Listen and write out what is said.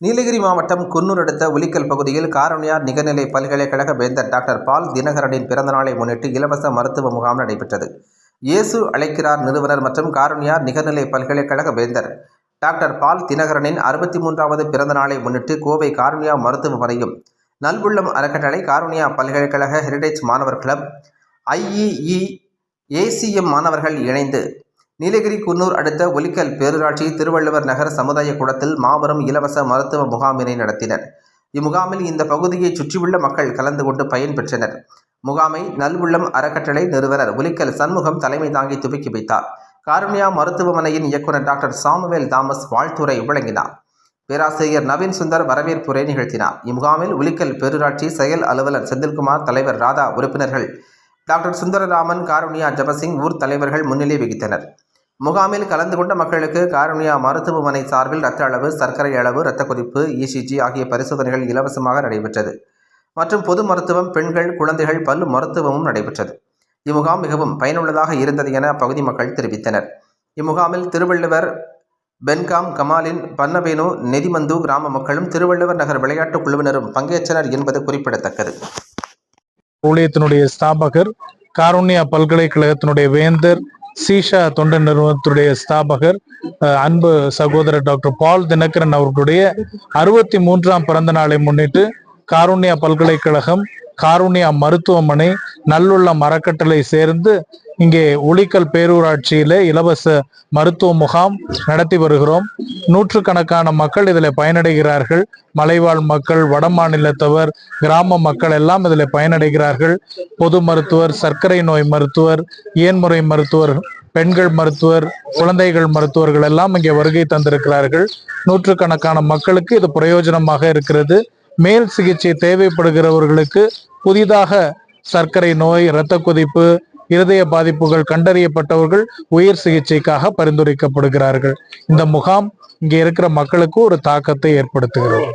நீலகிரி மாவட்டம் குன்னூர் அடுத்த உலிக்கல் பகுதியில் காரணியார் நிகர்நிலை பல்கலைக்கழக வேந்தர் டாக்டர் பால் தினகரனின் பிறந்தநாளை முன்னிட்டு இலவச மருத்துவ முகாம் நடைபெற்றது. இயேசு அழைக்கிறார் நிறுவனர் மற்றும் காரணியார் நிகர்நிலை பல்கலைக்கழக வேந்தர் டாக்டர் பால் தினகரனின் அறுபத்தி மூன்றாவது பிறந்தநாளை முன்னிட்டு கோவை காரணியா மருத்துவமனையும் நல்வுள்ளம் அறக்கட்டளை காரணியா பல்கலைக்கழக ஹெரிடேஜ் மாணவர் கிளப் ஐஇஇ ஏசிஎம் மாணவர்கள் இணைந்து நீலகிரி குன்னூர் அடுத்த ஒலிக்கல் பேரூராட்சி திருவள்ளுவர் நகர் சமுதாய கூடத்தில் மாபெரும் இலவச மருத்துவ முகாமினை நடத்தினர். இம்முகாமில் இந்த பகுதியை சுற்றியுள்ள மக்கள் கலந்து கொண்டு பயன்பெற்றனர் முகாமை நல்வுள்ளம் அறக்கட்டளை நிறுவனர் ஒலிக்கல் சண்முகம் தலைமை தாங்கி துவக்கி வைத்தார். காருண்யா மருத்துவமனையின் இயக்குனர் டாக்டர் சாமுவேல் தாமஸ் வாழ்த்துரை வழங்கினார். பேராசிரியர் நவீன் சுந்தர் வரவேற்புரை நிகழ்த்தினார். இம்முகாமில் உலிக்கல் பேரூராட்சி செயல் அலுவலர் செந்தில்குமார் தலைவர் ராதா உறுப்பினர்கள் டாக்டர் சுந்தரராமன் காருண்யா ஜபசிங் ஊர் தலைவர்கள் முன்னிலை வகித்தனர். முகாமில் கலந்து கொண்ட மக்களுக்கு காருண்யா மருத்துவமனை சார்பில் இரத்த அளவு சர்க்கரை அளவு இரத்த கொதிப்பு இசிஜி ஆகிய பரிசோதனைகள் இலவசமாக நடைபெற்றது. மற்றும் பொது மருத்துவம் பெண்கள் குழந்தைகள் பல் மருத்துவமும் நடைபெற்றது. இம்முகாம் மிகவும் பயனுள்ளதாக இருந்தது என அப்பகுதி மக்கள் தெரிவித்தனர். இம்முகாமில் திருவள்ளுவர் பென்காம் கமாலின் பன்னபேனு நெதிமந்து கிராம மக்களும் திருவள்ளுவர் நகர் விளையாட்டுக் குழுவினரும் பங்கேற்றனர் என்பது குறிப்பிடத்தக்கது. ஊழியத்தினுடைய ஸ்தாபகர் காருண்யா பல்கலைக்கழகத்தினுடைய வேந்தர் சீஷா தொண்டு நிறுவனத்துடைய ஸ்தாபகர் அஹ், அன்பு சகோதரர் டாக்டர் பால் தினகரன் அவர்களுடைய அறுபத்தி மூன்றாம் பிறந்த நாளை முன்னிட்டு காருண்யா பல்கலைக்கழகம் காருண்யா மருத்துவமனை நல்லுள்ள மரக்கட்டளை சேர்ந்து இங்கே உளிக்கல் பேரூராட்சியில இலவச மருத்துவ முகாம் நடத்தி வருகிறோம். நூற்றுக்கணக்கான மக்கள் இதில் பயனடைகிறார்கள். மலைவாழ் மக்கள் வட மாநிலத்தவர் கிராம மக்கள் எல்லாம் இதில் பயனடைகிறார்கள். பொது மருத்துவர் சர்க்கரை நோய் மருத்துவர் இயன்முறை மருத்துவர் பெண்கள் மருத்துவர் குழந்தைகள் மருத்துவர்கள் எல்லாம் இங்கே வருகை தந்திருக்கிறார்கள். நூற்றுக்கணக்கான மக்களுக்கு இது பிரயோஜனமாக இருக்கிறது. மேல் சிகிச்சை தேவைப்படுகிறவர்களுக்கு புதிதாக சர்க்கரை நோய் இரத்த கொதிப்பு இருதய பாதிப்புகள் கண்டறியப்பட்டவர்கள் உயர் சிகிச்சைக்காக பரிந்துரைக்கப்படுகிறார்கள். இந்த முகாம் இங்கே இருக்கிற மக்களுக்கு ஒரு தாக்கத்தை ஏற்படுத்துகிறது.